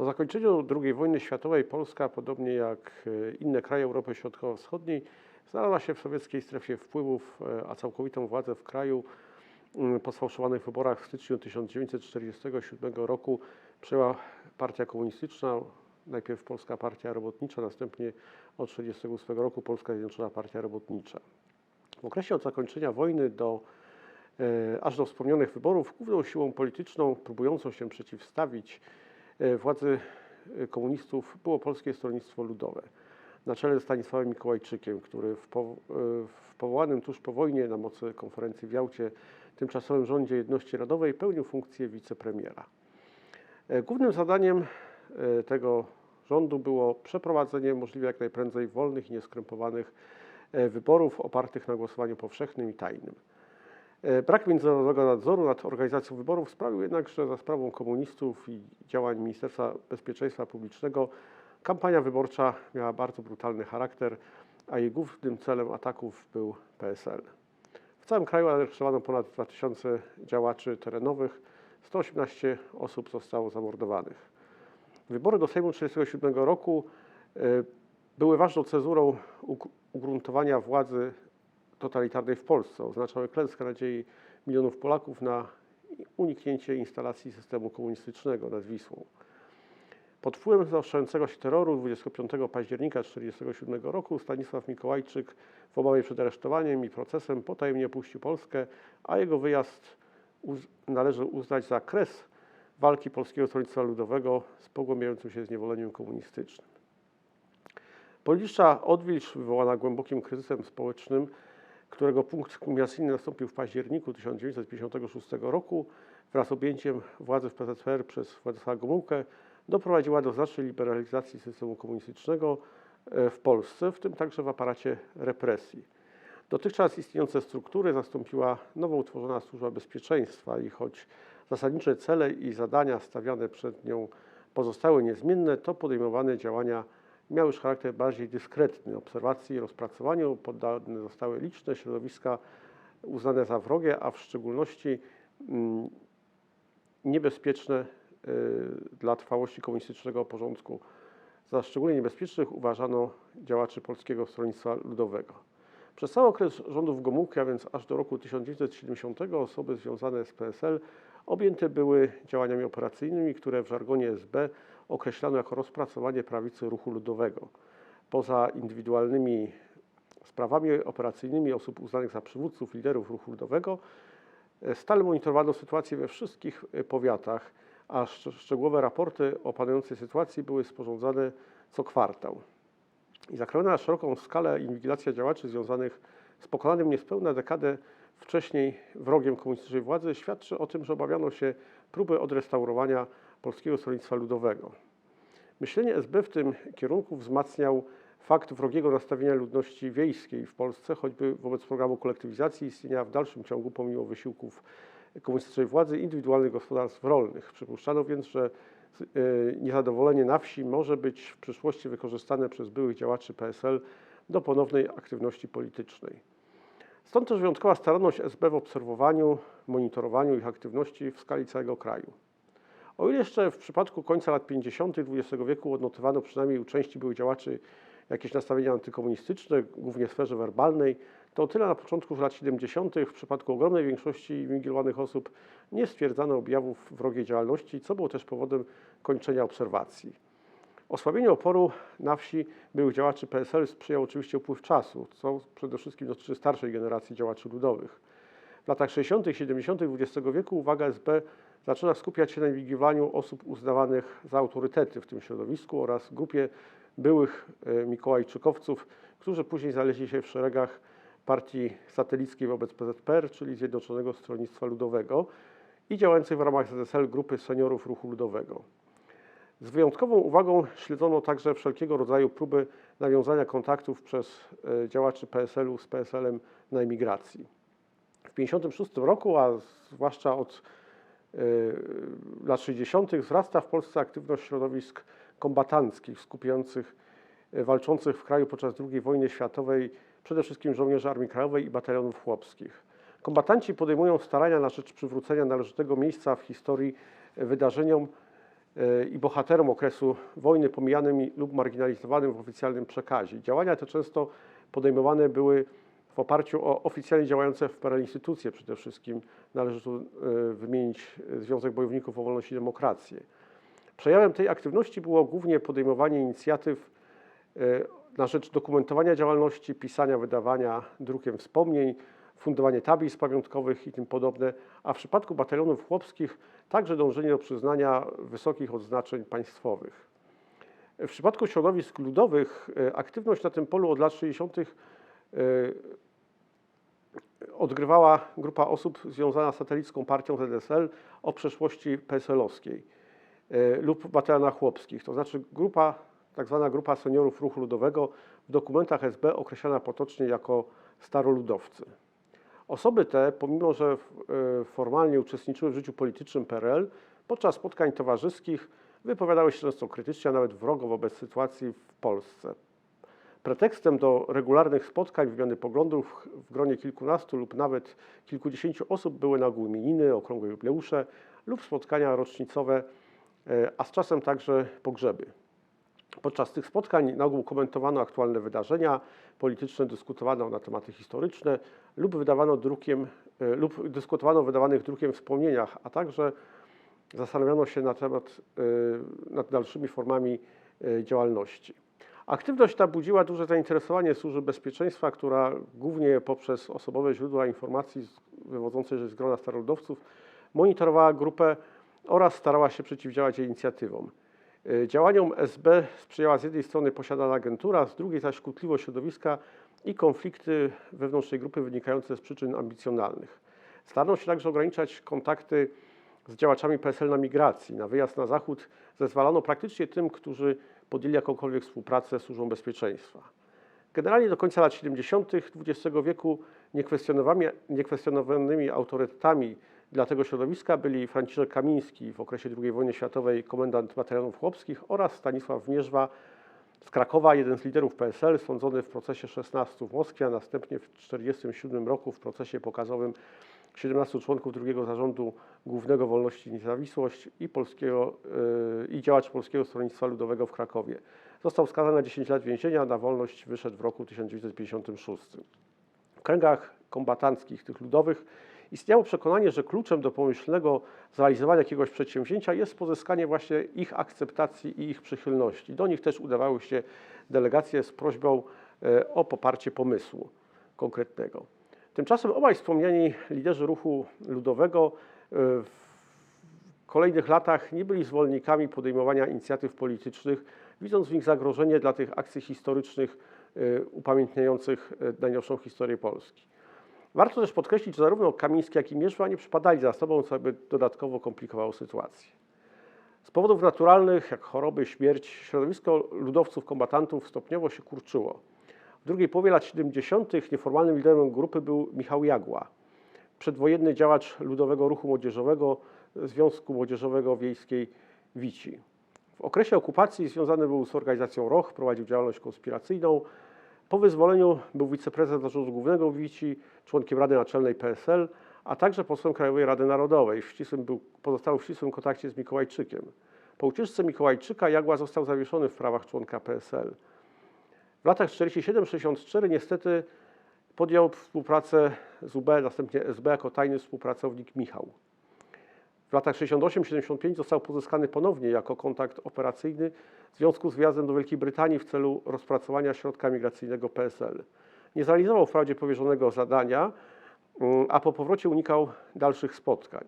Po zakończeniu II wojny światowej Polska, podobnie jak e, inne kraje Europy Środkowo-Wschodniej, znalazła się w sowieckiej strefie wpływów, e, a całkowitą władzę w kraju mm, po sfałszowanych wyborach w styczniu 1947 roku przejęła partia komunistyczna, najpierw Polska Partia Robotnicza, następnie od 1948 roku Polska Zjednoczona Partia Robotnicza. W okresie od zakończenia wojny do, e, aż do wspomnianych wyborów główną siłą polityczną próbującą się przeciwstawić władzy e, komunistów było Polskie Stronnictwo Ludowe na czele ze Stanisławem Mikołajczykiem, który w, po, e, w powołanym tuż po wojnie na mocy konferencji w Jałcie tymczasowym rządzie jedności radowej pełnił funkcję wicepremiera. E, Głównym zadaniem e, tego rządu było przeprowadzenie możliwie jak najprędzej wolnych i nieskrępowanych e, wyborów opartych na głosowaniu powszechnym i tajnym. E, Brak międzynarodowego nadzoru nad organizacją wyborów sprawił jednak, że za sprawą komunistów i działań Ministerstwa Bezpieczeństwa Publicznego kampania wyborcza miała bardzo brutalny charakter, a jej głównym celem ataków był PSL. W całym kraju aresztowano ponad 2000 działaczy terenowych, 118 osób zostało zamordowanych. Wybory do Sejmu 1937 roku e, były ważną cezurą ug- ugruntowania władzy totalitarnej w Polsce. Oznaczały klęskę nadziei milionów Polaków na uniknięcie instalacji systemu komunistycznego nad Wisłą. Pod wpływem zaostrzającego się terroru 25 października 1947 roku Stanisław Mikołajczyk w obawie przed aresztowaniem i procesem potajemnie opuścił Polskę, a jego wyjazd uz- należy uznać za kres walki Polskiego Stronnictwa Ludowego z pogłębiającym się zniewoleniem komunistycznym. Polityczna odwilż wywołana głębokim kryzysem społecznym, którego punkt kulminacyjny nastąpił w październiku 1956 roku wraz z objęciem władzy w PZPR przez Władysława Gomułkę, doprowadziła do znacznej liberalizacji systemu komunistycznego e, w Polsce, w tym także w aparacie represji. Dotychczas istniejące struktury zastąpiła nowo utworzona Służba Bezpieczeństwa i choć zasadnicze cele i zadania stawiane przed nią pozostały niezmienne, to podejmowane działania miały już charakter bardziej dyskretny. Obserwacji i rozpracowaniu poddane zostały liczne środowiska uznane za wrogie, a w szczególności mm, niebezpieczne y, dla trwałości komunistycznego porządku. Za szczególnie niebezpiecznych uważano działaczy Polskiego Stronnictwa Ludowego. Przez cały okres rządów Gomułki, a więc aż do roku 1970, osoby związane z PSL objęte były działaniami operacyjnymi, które w żargonie SB określano jako rozpracowanie prawicy ruchu ludowego. Poza indywidualnymi sprawami operacyjnymi osób uznanych za przywódców, liderów ruchu ludowego, e, stale monitorowano sytuację we wszystkich e, powiatach, a szcz- szczegółowe raporty o panującej sytuacji były sporządzane co kwartał. I zakrojona na szeroką skalę inwigilacja działaczy związanych z pokonanym niespełna dekadę wcześniej wrogiem komunistycznej władzy świadczy o tym, że obawiano się próby odrestaurowania Polskiego Stronnictwa Ludowego. Myślenie SB w tym kierunku wzmacniał fakt wrogiego nastawienia ludności wiejskiej w Polsce, choćby wobec programu kolektywizacji istnienia w dalszym ciągu, pomimo wysiłków komunistycznej władzy, indywidualnych gospodarstw rolnych. Przypuszczano więc, że e, niezadowolenie na wsi może być w przyszłości wykorzystane przez byłych działaczy PSL do ponownej aktywności politycznej. Stąd też wyjątkowa staranność SB w obserwowaniu, monitorowaniu ich aktywności w skali całego kraju. O ile jeszcze w przypadku końca lat 50. XX wieku odnotowano przynajmniej u części byłych działaczy jakieś nastawienia antykomunistyczne, głównie w sferze werbalnej, to o tyle na początku lat 70. w przypadku ogromnej większości inwigilowanych osób nie stwierdzano objawów wrogiej działalności, co było też powodem kończenia obserwacji. Osłabieniu oporu na wsi byłych działaczy PSL sprzyjał oczywiście upływ czasu, co przede wszystkim dotyczy starszej generacji działaczy ludowych. W latach 60. i 70. XX wieku uwaga SB zaczyna skupiać się na inwigilowaniu osób uznawanych za autorytety w tym środowisku oraz grupie byłych e, Mikołajczykowców, którzy później znaleźli się w szeregach partii satelickiej wobec PZPR, czyli Zjednoczonego Stronnictwa Ludowego i działającej w ramach ZSL grupy seniorów ruchu ludowego. Z wyjątkową uwagą śledzono także wszelkiego rodzaju próby nawiązania kontaktów przez e, działaczy PSL-u z PSL-em na emigracji. W 1956 roku, a zwłaszcza od lat 60., wzrasta w Polsce aktywność środowisk kombatanckich skupiających, e, walczących w kraju podczas II wojny światowej przede wszystkim żołnierzy Armii Krajowej i batalionów chłopskich. Kombatanci podejmują starania na rzecz przywrócenia należytego miejsca w historii wydarzeniom e, i bohaterom okresu wojny, pomijanym lub marginalizowanym w oficjalnym przekazie. Działania te często podejmowane były w oparciu o oficjalnie działające w PRL instytucje. Przede wszystkim należy tu e, wymienić e, Związek Bojowników o Wolność i Demokrację. Przejawem tej aktywności było głównie podejmowanie inicjatyw e, na rzecz dokumentowania działalności, pisania, wydawania drukiem wspomnień, fundowanie tablic pamiątkowych i tym podobne, a w przypadku batalionów chłopskich także dążenie do przyznania wysokich odznaczeń państwowych. W przypadku środowisk ludowych aktywność na tym polu od lat 60. e, odgrywała grupa osób związana z satelicką partią ZSL o przeszłości PSL-owskiej e, lub batalionach chłopskich, to znaczy grupa, tak zwana grupa seniorów ruchu ludowego w dokumentach SB określana potocznie jako staroludowcy. Osoby te, pomimo że e, formalnie uczestniczyły w życiu politycznym PRL, podczas spotkań towarzyskich wypowiadały się często krytycznie, a nawet wrogo wobec sytuacji w Polsce. Pretekstem do regularnych spotkań, wymiany poglądów w gronie kilkunastu lub nawet kilkudziesięciu osób były nagłe imieniny, okrągłe jubileusze lub spotkania rocznicowe, e, a z czasem także pogrzeby. Podczas tych spotkań na ogół komentowano aktualne wydarzenia polityczne, dyskutowano na tematy historyczne lub wydawano drukiem, e, lub dyskutowano o wydawanych drukiem wspomnieniach, a także zastanawiano się na temat, e, nad dalszymi formami działalności. Aktywność ta budziła duże zainteresowanie Służby Bezpieczeństwa, która głównie poprzez osobowe źródła informacji wywodzące z grona staroludowców monitorowała grupę oraz starała się przeciwdziałać jej inicjatywom. Y, Działaniom SB sprzyjała z jednej strony posiadana agentura, z drugiej zaś kłótliwość środowiska i konflikty wewnątrz tej grupy wynikające z przyczyn ambicjonalnych. Starano się także ograniczać kontakty z działaczami PSL na migracji. Na wyjazd na zachód zezwalano praktycznie tym, którzy podjęli jakąkolwiek współpracę z Służbą Bezpieczeństwa. Generalnie do końca lat 70. XX wieku niekwestionowanymi, niekwestionowanymi autorytetami dla tego środowiska byli Franciszek Kamiński, w okresie II wojny światowej komendant batalionów chłopskich oraz Stanisław Mierzwa z Krakowa, jeden z liderów PSL, sądzony w procesie 16 w Moskwie, a następnie w 1947 roku w procesie pokazowym 17 członków drugiego zarządu Głównego Wolności i Niezawisłość i, polskiego, yy, i działacz Polskiego Stronnictwa Ludowego w Krakowie. Został skazany na 10 lat więzienia, na wolność wyszedł w roku 1956. W kręgach kombatanckich, tych ludowych, istniało przekonanie, że kluczem do pomyślnego zrealizowania jakiegoś przedsięwzięcia jest pozyskanie właśnie ich akceptacji i ich przychylności. Do nich też udawały się delegacje z prośbą e, o poparcie pomysłu konkretnego. Tymczasem obaj wspomniani liderzy ruchu ludowego e, w kolejnych latach nie byli zwolennikami podejmowania inicjatyw politycznych, widząc w nich zagrożenie dla tych akcji historycznych e, upamiętniających e, najnowszą historię Polski. Warto też podkreślić, że zarówno Kamiński, jak i Mierzwa nie przypadali za sobą, co by dodatkowo komplikowało sytuację. Z powodów naturalnych, jak choroby, śmierć, środowisko ludowców, kombatantów stopniowo się kurczyło. W drugiej połowie lat 70. nieformalnym liderem grupy był Michał Jagła, przedwojenny działacz Ludowego Ruchu Młodzieżowego Związku Młodzieżowego Wiejskiej Wici. W okresie okupacji związany był z organizacją ROH, prowadził działalność konspiracyjną. Po wyzwoleniu był wiceprezes zarządu głównego Wici, członkiem Rady Naczelnej PSL, a także posłem Krajowej Rady Narodowej. W ścisłym był, pozostał w ścisłym kontakcie z Mikołajczykiem. Po ucieczce Mikołajczyka Jagła został zawieszony w prawach członka PSL. W latach 47-64 niestety podjął współpracę z UB, następnie SB jako tajny współpracownik Michał. W latach 68-75 został pozyskany ponownie jako kontakt operacyjny w związku z wyjazdem do Wielkiej Brytanii w celu rozpracowania środka migracyjnego PSL. Nie zrealizował wprawdzie powierzonego zadania, mm, a po powrocie unikał dalszych spotkań.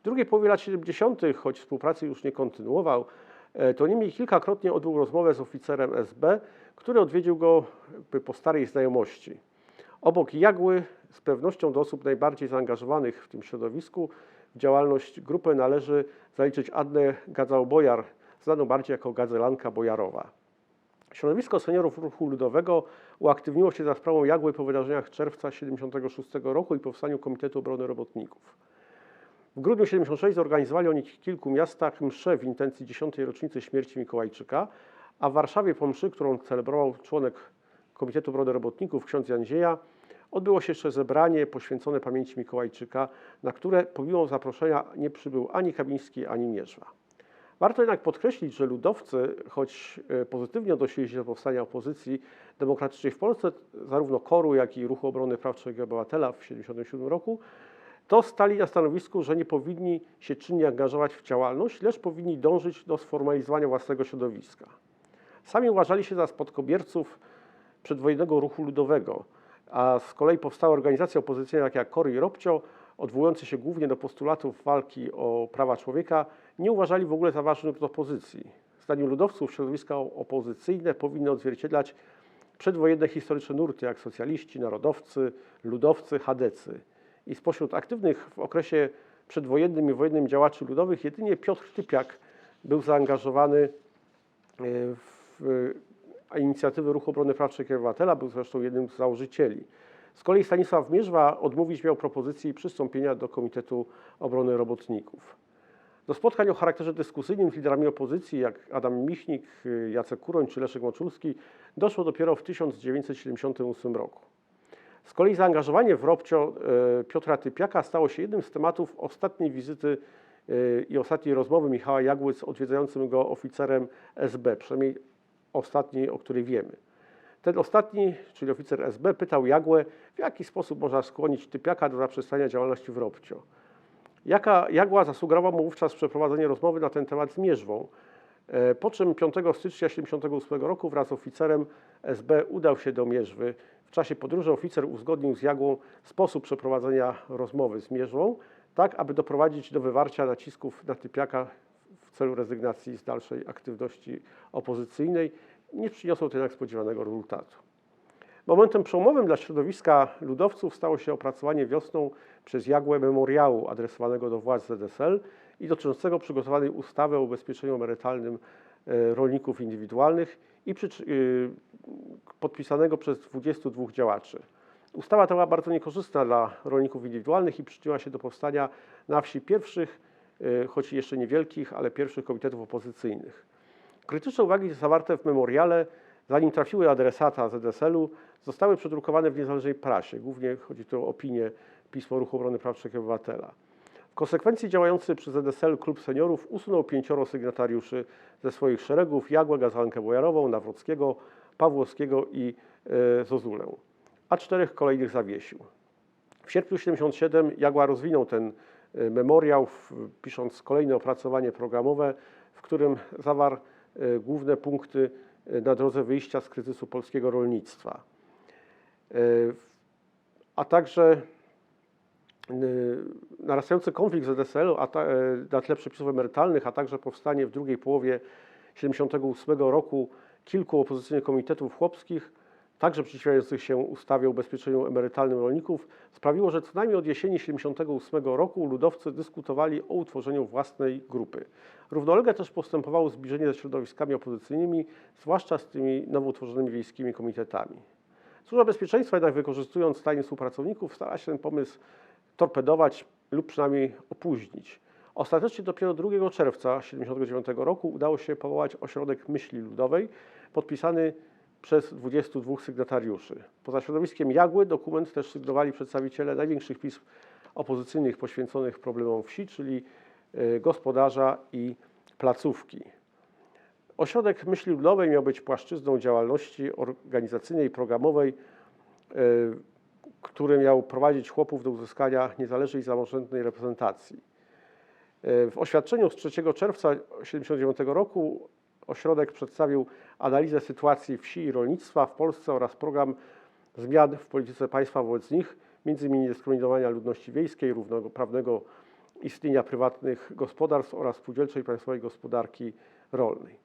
W drugiej połowie lat 70., choć współpracy już nie kontynuował, e, to niemniej kilkakrotnie odbył rozmowę z oficerem SB, który odwiedził go po starej znajomości. Obok Jagły z pewnością do osób najbardziej zaangażowanych w tym środowisku w działalność grupy należy zaliczyć Annę Gadzał-Bojar, znaną bardziej jako Gadzelanka Bojarowa. Środowisko seniorów ruchu ludowego uaktywniło się za sprawą Jagły po wydarzeniach czerwca 1976 roku i powstaniu Komitetu Obrony Robotników. W grudniu 76 zorganizowali oni w kilku miastach mszę w intencji 10. rocznicy śmierci Mikołajczyka, a w Warszawie po mszy, którą celebrował członek Komitetu Obrony Robotników ksiądz Jandzieja, odbyło się jeszcze zebranie poświęcone pamięci Mikołajczyka, na które pomimo zaproszenia nie przybył ani Kamiński, ani Mierzwa. Warto jednak podkreślić, że ludowcy, choć e, pozytywnie odnosili się do powstania opozycji demokratycznej w Polsce, zarówno KOR-u, jak i Ruchu Obrony Praw Człowieka i Obywatela w 1977 roku, to stali na stanowisku, że nie powinni się czynnie angażować w działalność, lecz powinni dążyć do sformalizowania własnego środowiska. Sami uważali się za spadkobierców przedwojennego ruchu ludowego, a z kolei powstałe organizacje opozycyjne, takie jak KOR i ROBCIO, odwołujące się głównie do postulatów walki o prawa człowieka, nie uważali w ogóle za ważnych do opozycji. Zdaniem ludowców środowiska opozycyjne powinny odzwierciedlać przedwojenne historyczne nurty, jak socjaliści, narodowcy, ludowcy, chadecy. I spośród aktywnych w okresie przedwojennym i wojennym działaczy ludowych jedynie Piotr Typiak był zaangażowany e, w inicjatywy Ruchu Obrony Praw Człowieka i Obywatela, był zresztą jednym z założycieli. Z kolei Stanisław Mierzwa odmówić miał propozycji przystąpienia do Komitetu Obrony Robotników. Do spotkań o charakterze dyskusyjnym z liderami opozycji, jak Adam Michnik, Jacek Kuroń czy Leszek Moczulski, doszło dopiero w 1978 roku. Z kolei zaangażowanie w Robcio e, Piotra Typiaka stało się jednym z tematów ostatniej wizyty e, i ostatniej rozmowy Michała Jagły z odwiedzającym go oficerem SB, przynajmniej ostatniej, o której wiemy. Ten ostatni, czyli oficer SB, pytał Jagłę, w jaki sposób można skłonić Typiaka do zaprzestania działalności w Robcio. Jaka Jagła zasugerowała mu wówczas przeprowadzenie rozmowy na ten temat z Mierzwą, e, po czym 5 stycznia 1978 roku wraz z oficerem SB udał się do Mierzwy. W czasie podróży oficer uzgodnił z Jagłą sposób przeprowadzenia rozmowy z Mierzwą, tak aby doprowadzić do wywarcia nacisków na Typiaka w celu rezygnacji z dalszej aktywności opozycyjnej. Nie przyniosło to jednak spodziewanego rezultatu. Momentem przełomowym dla środowiska ludowców stało się opracowanie wiosną przez Jagłę memoriału adresowanego do władz ZSL i dotyczącego przygotowanej ustawy o ubezpieczeniu emerytalnym e, rolników indywidualnych i yy, podpisanego przez 22 działaczy. Ustawa ta była bardzo niekorzystna dla rolników indywidualnych i przyczyniła się do powstania na wsi pierwszych, choć jeszcze niewielkich, ale pierwszych komitetów opozycyjnych. Krytyczne uwagi zawarte w memoriale, zanim trafiły adresata ZSL-u, zostały przedrukowane w niezależnej prasie. Głównie chodzi tu o opinię Pismo Ruchu Obrony Praw Człowieka Obywatela. W konsekwencji działający przy ZSL Klub Seniorów usunął pięcioro sygnatariuszy ze swoich szeregów, Jagłę, Gazankę Bojarową, Nawrockiego, Pawłowskiego i e, Zozulę, a czterech kolejnych zawiesił. W sierpniu 1977 Jagła rozwinął ten memoriał, pisząc kolejne opracowanie programowe, w którym zawarł e, główne punkty na drodze wyjścia z kryzysu polskiego rolnictwa. A także narastający konflikt z ZSL na tle przepisów emerytalnych, a także powstanie w drugiej połowie 1978 roku kilku opozycyjnych komitetów chłopskich, także przeciwiających się ustawie o ubezpieczeniu emerytalnym rolników, sprawiło, że co najmniej od jesieni 1978 roku ludowcy dyskutowali o utworzeniu własnej grupy. Równolegle też postępowało zbliżenie ze środowiskami opozycyjnymi, zwłaszcza z tymi nowo utworzonymi wiejskimi komitetami. Służba Bezpieczeństwa jednak wykorzystując tajnych współpracowników stara się ten pomysł torpedować lub przynajmniej opóźnić. Ostatecznie dopiero 2 czerwca 1979 roku udało się powołać Ośrodek Myśli Ludowej, podpisany przez 22 sygnatariuszy. Poza środowiskiem Jagły dokument też sygnowali przedstawiciele największych pism opozycyjnych poświęconych problemom wsi, czyli e, gospodarza i placówki. Ośrodek Myśli Ludowej miał być płaszczyzną działalności organizacyjnej i programowej, e, który miał prowadzić chłopów do uzyskania niezależnej i samorządnej reprezentacji. E, w oświadczeniu z 3 czerwca 1979 roku ośrodek przedstawił analizę sytuacji wsi i rolnictwa w Polsce oraz program zmian w polityce państwa wobec nich, m.in. dyskryminowania ludności wiejskiej, równoprawnego istnienia prywatnych gospodarstw oraz spółdzielczej państwowej gospodarki rolnej.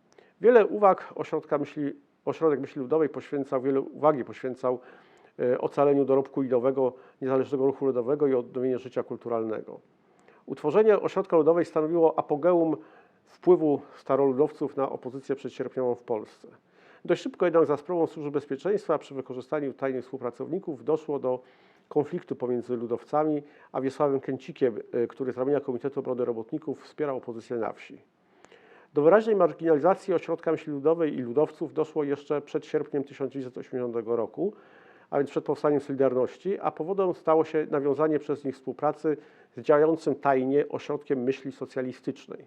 Wiele uwag ośrodka myśli, Ośrodek Myśli Ludowej poświęcał, wiele uwagi poświęcał e, ocaleniu dorobku idowego, niezależnego ruchu ludowego i odnowieniu życia kulturalnego. Utworzenie Ośrodka Ludowej stanowiło apogeum wpływu staroludowców na opozycję przedsierpniową w Polsce. Dość szybko jednak za sprawą Służby Bezpieczeństwa przy wykorzystaniu tajnych współpracowników doszło do konfliktu pomiędzy ludowcami a Wiesławem Kęcikiem, e, który z ramienia Komitetu Obrony Robotników wspierał opozycję na wsi. Do wyraźnej marginalizacji ośrodka myśli ludowej i ludowców doszło jeszcze przed sierpniem 1980 roku, a więc przed powstaniem Solidarności, a powodem stało się nawiązanie przez nich współpracy z działającym tajnie ośrodkiem myśli socjalistycznej.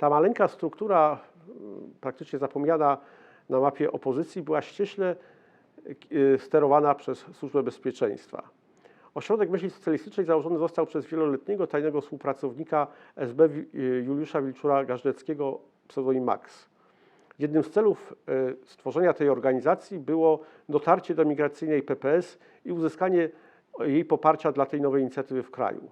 Ta maleńka struktura, y, praktycznie zapomniana na mapie opozycji, była ściśle y, sterowana przez Służbę Bezpieczeństwa. Ośrodek Myśli Socjalistycznej założony został przez wieloletniego tajnego współpracownika SB y, Juliusza Wilczura-Gażdeckiego, pseudonim Max. Jednym z celów y, stworzenia tej organizacji było dotarcie do migracyjnej PPS i uzyskanie jej poparcia dla tej nowej inicjatywy w kraju.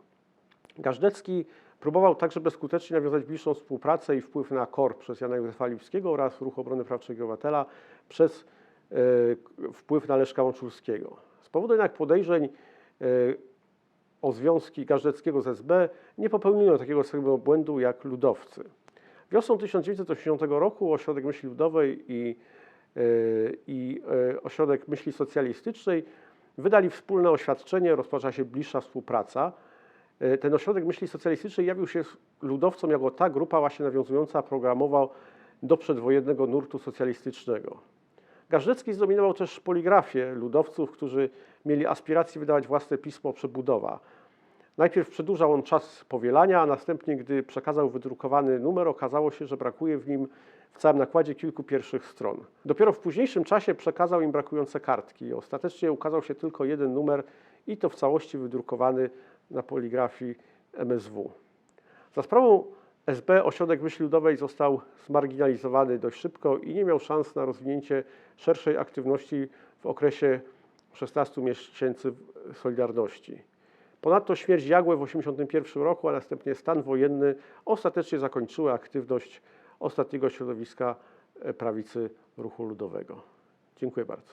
Gażdecki próbował także bezskutecznie nawiązać bliższą współpracę i wpływ na KOR przez Jana Józefa Lipskiego oraz Ruch Obrony Praw Człowieka i Obywatela przez e, wpływ na Leszka Łączulskiego. Z powodu jednak podejrzeń e, o związki Gażdeckiego z SB nie popełniono takiego samego błędu jak ludowcy. Wiosną 1980 roku Ośrodek Myśli Ludowej i, e, i e, Ośrodek Myśli Socjalistycznej wydali wspólne oświadczenie, rozpoczęła się bliższa współpraca. E, Ten ośrodek myśli socjalistycznej jawił się ludowcom jako ta grupa właśnie nawiązująca programowo do przedwojennego nurtu socjalistycznego. Gażdecki zdominował też poligrafię ludowców, którzy mieli aspiracje wydawać własne pismo Przebudowa. Najpierw przedłużał on czas powielania, a następnie, gdy przekazał wydrukowany numer, okazało się, że brakuje w nim w całym nakładzie kilku pierwszych stron. Dopiero w późniejszym czasie przekazał im brakujące kartki. Ostatecznie ukazał się tylko jeden numer i to w całości wydrukowany na poligrafii MSW. Za sprawą SB ośrodek myśli ludowej został zmarginalizowany dość szybko i nie miał szans na rozwinięcie szerszej aktywności w okresie 16 miesięcy Solidarności. Ponadto śmierć Jagłę w 1981 roku, a następnie stan wojenny ostatecznie zakończyły aktywność ostatniego środowiska e, prawicy ruchu ludowego. Dziękuję bardzo.